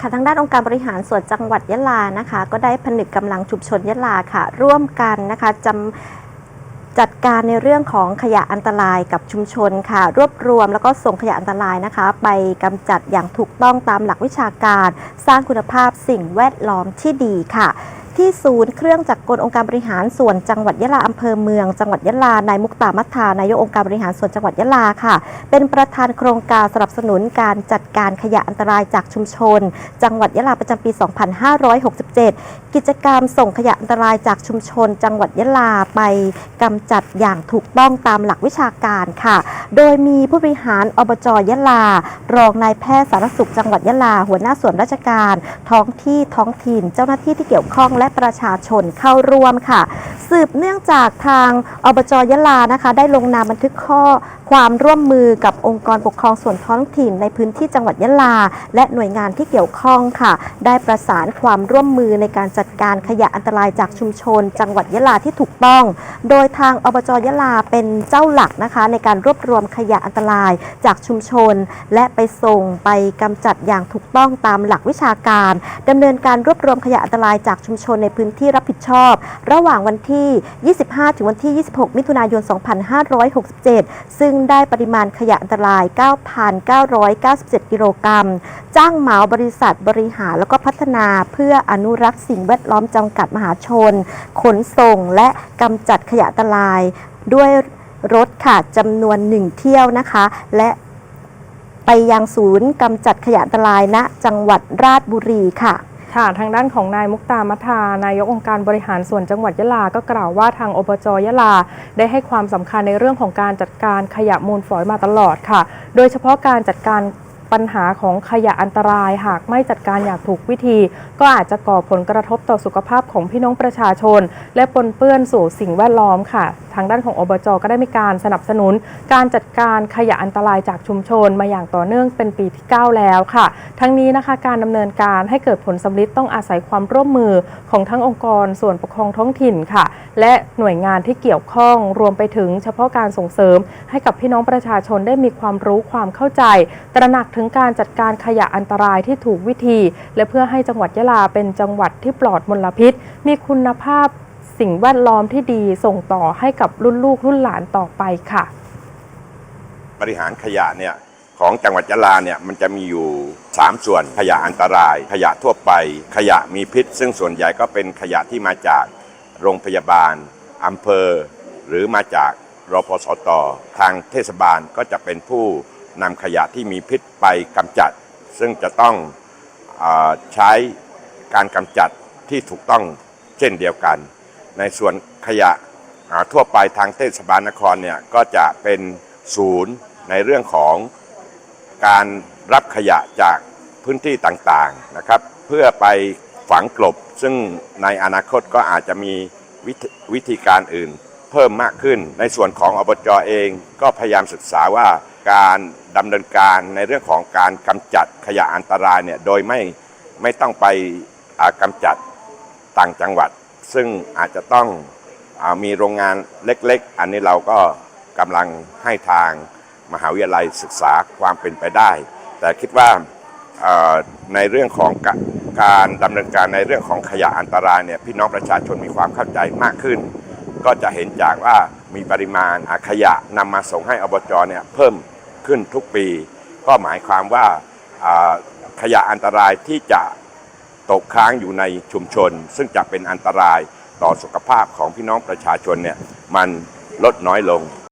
ค่ะทางด้านองค์การบริหารส่วนจังหวัดยะลานะคะ ก็ได้ผนึกกำลังชุมชนยะลาค่ะ ร่วมกันนะคะจำจัดการในเรื่องของขยะอันตรายกับชุมชนค่ะ รวบรวมแล้วก็ส่งขยะอันตรายนะคะ ไปกำจัดอย่างถูกต้องตามหลักวิชาการ สร้างคุณภาพสิ่งแวดล้อมที่ดีค่ะ ที่ศูนย์เครื่องจักรกลองค์การบริหารส่วนจังหวัดยะลาอำเภอเมือง จังหวัดยะลานายมุกตามัทธานายกองค์การบริหารส่วนจังหวัดยะลาค่ะ เป็นประธานโครงการสนับสนุนการจัดการขยะอันตรายจากชุมชน จังหวัดยะลาประจำปี 2567 กิจกรรมส่งขยะอันตรายจากชุมชน จังหวัดยะลาไปกำจัดอย่างถูกต้องตามหลักวิชาการค่ะ โดยมีผู้บริหารอบจยะลา รองนายแพทย์สาธารณสุขจังหวัดยะลา หัวหน้าส่วนราชการ ท้องที่ท้องถิ่น เจ้าหน้าที่ที่เกี่ยวข้องและประชาชนเข้าร่วมค่ะ สืบเนื่องจากทางอบจยะลานะคะ ได้ลงนามบันทึกข้อ ความร่วมมือกับองค์กรปกครองส่วนท้องถิ่นในพื้นที่จังหวัดยะลา และหน่วยงานที่เกี่ยวข้องค่ะ ได้ประสานความร่วมมือในการจัดการขยะอันตรายจากชุมชน จังหวัดยะลาที่ถูกต้อง โดยทางอบจยะลาเป็นเจ้าหลักนะคะ ในการรวบรวมขยะอันตรายจากชุมชน และไปส่งไปกำจัดอย่างถูกต้องตามหลักวิชาการดำเนินการรวบรวมขยะอันตรายจากชุมชนในพื้นที่รับผิดชอบ ระหว่างวันที่ 25 ถึงวันที่ 26 มิถุนายน 2567 ซึ่งได้ปริมาณขยะอันตราย 9,997 กิโลกรัม จ้างเหมาบริษัทบริหารแล้วก็พัฒนาเพื่ออนุรักษ์สิ่งแวดล้อมจำกัดมหาชน ขนส่งและกำจัดขยะอันตราย ด้วยรถค่ะจำนวนหนึ่งเที่ยวนะคะ และไปยังศูนย์กำจัดขยะอันตรายณจังหวัดราชบุรีค่ะ ค่ะทางด้านของนายมุกตามัทานายกองค์การบริหารส่วนจังหวัดยะลา ก็กล่าวว่าทางอบจยะลา ได้ให้ความสำคัญในเรื่องของการจัดการขยะมูลฝอยมาตลอดค่ะ โดยเฉพาะการจัดการ ปัญหาของขยะอันตราย หากไม่จัดการอย่างถูกวิธี ก็อาจจะก่อผลกระทบต่อสุขภาพของพี่น้องประชาชน และปนเปื้อนสู่สิ่งแวดล้อมค่ะ ทางด้านของอบจก็ได้มีการสนับสนุน การจัดการขยะอันตรายจากชุมชนมาอย่างต่อเนื่องเป็นปีที่ 9 แล้วค่ะ ทั้งนี้นะคะการดำเนินการให้เกิดผลสำลิดต้องอาศัยความร่วมมือของทั้งองค์กรส่วนปกครองท้องถิ่นค่ะ และหน่วยงานที่เกี่ยวข้องรวมไปถึงเฉพาะการส่งเสริม ให้กับพี่น้องประชาชนได้มีความรู้ความเข้าใจ ตระหนักถึงงการจัดการขยะอันตรายที่ถูกวิธี และเพื่อให้จังหวัดยะลาเป็นจังหวัดที่ปลอดมลพิษ มีคุณภาพสิ่งแวดล้อมที่ดีส่งต่อให้กับรุ่นลูกรุ่นหลานต่อไปค่ะ บริหารขยะเนี่ยของจังหวัดยะลาเนี่ยมันจะมีอยู่ 3 ส่วนขยะอันตราย ขยะทั่วไป ขยะมีพิษ ซึ่งส่วนใหญ่ก็เป็นขยะที่มาจากโรงพยาบาลอำเภอ หรือมาจากรพสต ทางเทศบาลก็จะเป็นผู้ นำขยะที่มีพิษไปกำจัด ซึ่งจะต้องอใช้การกำจัดที่ถูกต้องเช่นเดียวกัน ในส่วนขยะทั่วไปทางเทศบาลนครเนี่ยก็จะเป็นศูนย์ในเรื่องของการรับขยะจากพื้นที่ต่างๆนะครับ เพื่อไปฝังกลบ ซึ่งในอนาคตก็อาจจะมีวิธีการอื่น เพิ่มมากขึ้น ในส่วนของอบจเอง ก็พยายามศึกษาว่าการดำเนินการในเรื่องของการกำจัดขยะอันตรายเนี่ยโดยไม่ไม่ต้องไปอ่ากำจัดต่างจังหวัด ซึ่งอาจจะต้องอมีโรงงานเล็กๆ อันนี้เราก็กำลังให้ทางมหาวิทยาลัยศึกษาความเป็นไปได้ แต่คิดว่าในเรื่องของกะการดำเนินการในเรื่องของขยะอันตรายเนี่ยพี่น้องประชาชนมีความเข้าใจมากขึ้น ก็จะเห็นจากว่ามีปริมาณขยะนำมาส่งให้อบจเนี่ยเพิ่มขึ้นทุกปี ก็หมายความว่าขยะอันตรายที่จะตกค้างอยู่ในชุมชน ซึ่งจะเป็นอันตรายต่อสุขภาพของพี่น้องประชาชนเนี่ยมันลดน้อยลง